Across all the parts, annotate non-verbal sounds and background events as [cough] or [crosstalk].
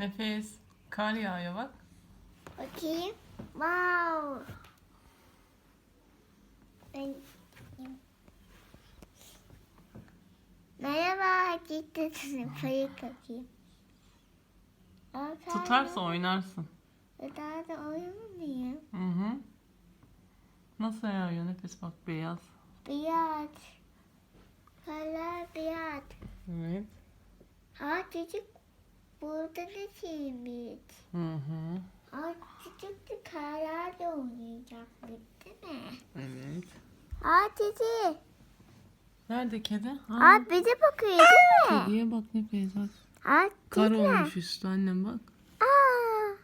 Nefes. Kar yağıyor bak. Bakayım. Wow. Ben... Merhaba. Gitti payı kakayım. Tutarsa oynarsın. Daha da muyum? Hı hı. Nasıl yağıyor nefes bak beyaz. Beyaz. Kara beyaz. Evet. Ha çocuk burada da şeymiş. Hı hı. Ha çocuk da karlarla oynayacakmış değil mi? Evet. Ha çocuk. Nerede kedi? Ha, Ha bize bakıyor değil mi? Kediye bak nefes bak. Ha Kar olmuş üstü annem bak. Aa.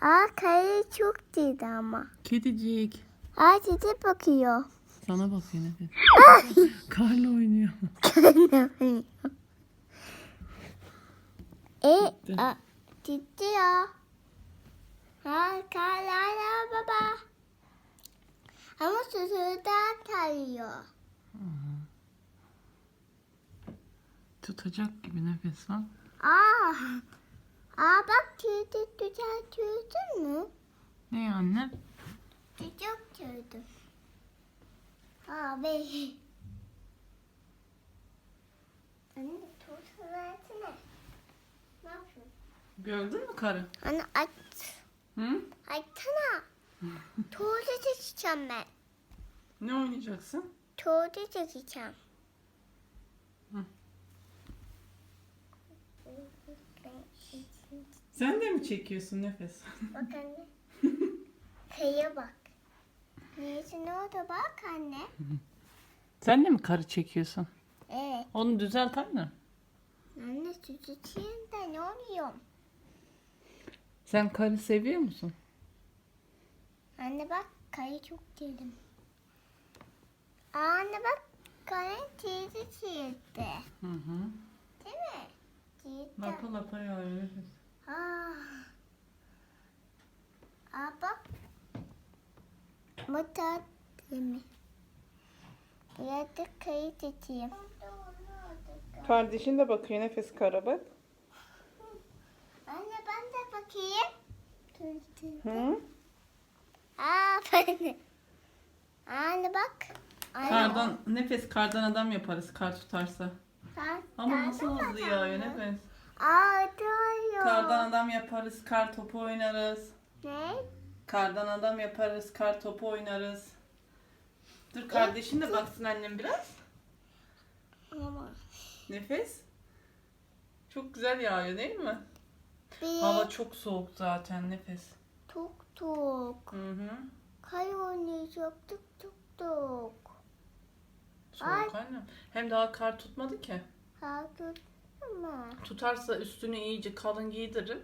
Ha kayı çok dedi ama. Kedicik. Ha çocuk bakıyor. Sana bakıyor nefes. Karla oynuyor. [laughs] e, a, gitti ya. Ha karlarla baba. Ama susudan tarıyor. Tutacak gibi nefes bak. Aa. Aa bak tüydü güzel tüydün mü? Ne anne? Çocuk tüydü. Abi. Anne tut versene. Ne yapıyorsun? Gördün mü karı? Anne aç. Hı? Açsana. [laughs] Tuğla çekeceğim ben. Ne oynayacaksın? Tuğla çekeceğim. Hı. [laughs] Sen de mi çekiyorsun nefes? Bak anne. [laughs] Kıyıya bak. Neyse ne oldu bak anne. Sen de mi karı çekiyorsun? Evet. Onu düzelt anne. Anne süt içeyim de ne oluyor? Sen karı seviyor musun? Anne bak kayı çok. Aa, Anne bak kayın çiğdi çiğdi. Hı hı. Değil mi? Çiğdi. Lapa lapa nefes. Aa. Aa bak. Bu tat değil mi? Biraz da kayı çekeyim. Kardeşin de bakıyor nefes kara bak. Anne ben de bakayım. Hı? Aa ben. Anne bak. Anne, Kardan nefes kardan adam yaparız kar tutarsa. Kar, Ama nasıl hızlı yağıyor nefes. Aa doğru. Kardan adam yaparız, kar topu oynarız. Ne? Kardan adam yaparız, kar topu oynarız. Dur kardeşin de baksın annem biraz. Ama. Nefes. Çok güzel yağıyor değil mi? Bir Hava çok soğuk zaten nefes. tuk tuk. Hı hı. Kay oynayacaktık tuk tuk. Soğuk annem. Hem daha kar tutmadı ki. Dur ama. Tutarsa üstünü iyice kalın giydiririm.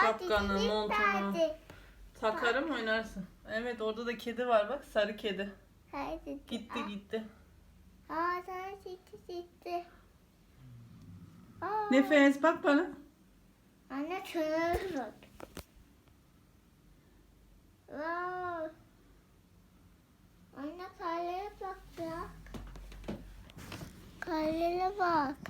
Şapkanı, dizini montunu. verdi. Takarım oynarsın. Evet orada da kedi var bak sarı kedi. Haydi. Gitti gitti. Aa sana gitti gitti. Aa. Nefes bak bana. Wow. Anne karlara bak. Karlara bak.